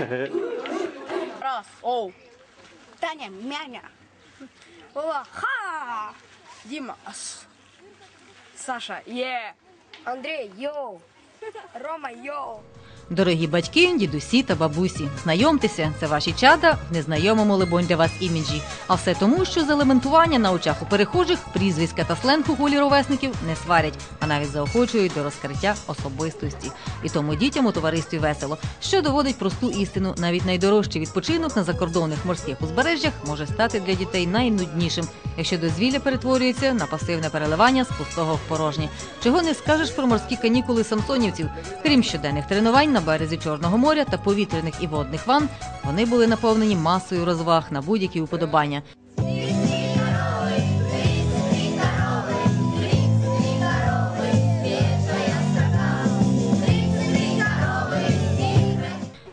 Раз, оу. Таня, мяня. Вова, ха! Дима, ас. Саша, є. Андрій, йоу. Рома, йоу. Дорогі батьки, дідусі та бабусі, знайомтеся, це ваші чада в незнайомому либонь для вас іміджі. А все тому, що з елементування на очах у перехожих прізвиська та сленг у голі ровесників не сварять, а навіть заохочують до розкриття особистості. І тому дітям у товаристві весело, що доводить просту істину. Навіть найдорожчий відпочинок на закордонних морських узбережжях може стати для дітей найнуднішим, якщо дозвілля перетворюється на пасивне переливання з пустого в порожнє. Чого не скажеш про морські канікули самсонівців, крім щоденних тренувань на березі Чорного моря та повітряних і водних ван, вони були наповнені масою розваг на будь-які уподобання.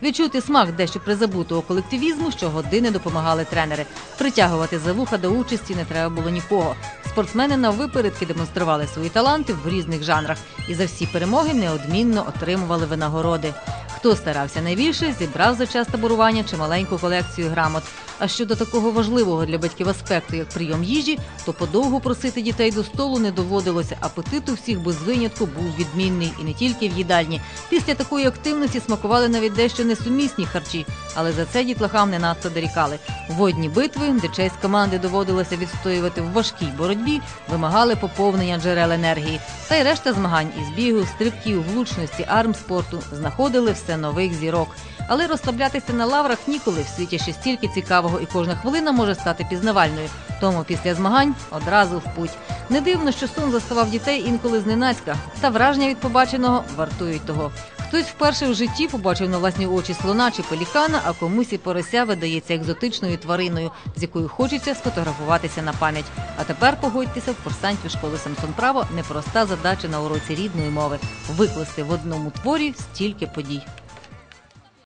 Відчути смак дещо призабутого колективізму щогодини допомагали тренери. Притягувати за вуха до участі не треба було нікого. Спортсмени на випередки демонстрували свої таланти в різних жанрах і за всі перемоги неодмінно отримували винагороди. Хто старався найбільше, зібрав за час таборування чималеньку колекцію грамот. А щодо такого важливого для батьків аспекту, як прийом їжі, то подовго просити дітей до столу не доводилося. Апетит у всіх без винятку був відмінний і не тільки в їдальні. Після такої активності смакували навіть дещо несумісні харчі, але за це дітлахам не надто дорікали. Водні битви, де честь команди доводилося відстоювати в важкій боротьбі, вимагали поповнення джерел енергії. Та й решта змагань із бігу, стрибків, влучності, армспорту знаходили все нових зірок. Але розслаблятися на лаврах ніколи в світі ще стільки цікавого, і кожна хвилина може стати пізнавальною. Тому після змагань одразу в путь. Не дивно, що сон заставав дітей інколи зненацька, та враження від побаченого вартують того. Хтось вперше в житті побачив на власні очі слона чи пелікана, а комусь і порося видається екзотичною твариною, з якою хочеться сфотографуватися на пам'ять. А тепер погодьтеся, в курсантів школи Самсон Право непроста задача на уроці рідної мови викласти в одному творі стільки подій.